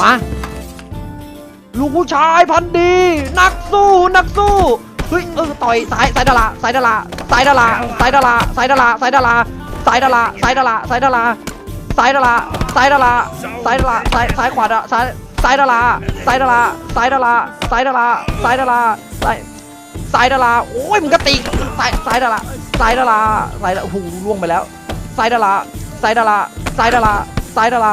มา ลูกผู้ชายพันดี นักสู้นักสู้เฮ้ยเออต่อยซ้ายซ้ายดาราซ้ายดาราซ้ายดาราซ้ายดาราซ้ายดาราซ้ายดาราซ้ายดาราซ้ายดาราซ้ายดาราซ้ายดาราซ้ายดาราซ้ายดาราซ้ายซ้ายขวาดาซ้ายซ้ายดาราซ้ายดาราซ้ายดาราซ้ายดาราซ้ายดาราซ้ายซ้ายดาราโอ้ยมึงก็ตีซ้ายซ้ายดาราซ้ายดาราซ้ายดาราโอ้โหล่วงไปแล้วซ้ายดาราซ้ายดาราซ้ายดาราซ้ายดารา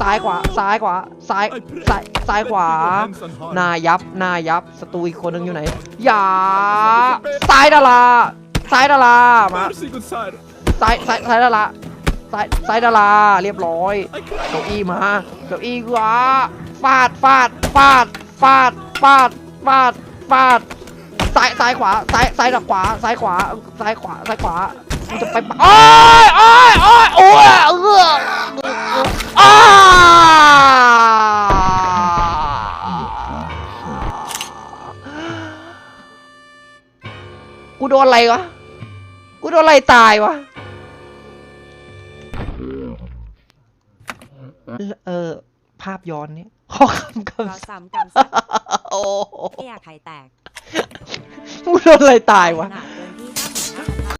ซ้ายขวาซ้ายขวาซ้ายซ้ายซ้ายขวาหน้ายับหน้ายับศัตรูอีกคนหนึงอยู่ไหนอย่าซ้ายดาราซ้ายดารามาซ้ายซ้ายซ้ายดาราซ้ายซ้ายดาราเรียบร้อยเก้าอี้มาเก้าอี้ขวาฟาดฟาดฟาดฟาดฟาดฟาดฟาดซ้ายซ้ายขวาซ้ายซ้ายกับขวาซ้ายขวาซ้ายขวาซ้ายขวาจะไปโอ้ยโอ้ยโอ้ยโอ้ย กูโดนอะไรวะ กูโดนอะไรตายวะ เออ ภาพย้อนนี่ขอคำรอคำซ้ำกรรมสัตว์โอ้โหไม่อยากไข่แตก กูโดนอะไรตายวะหนัก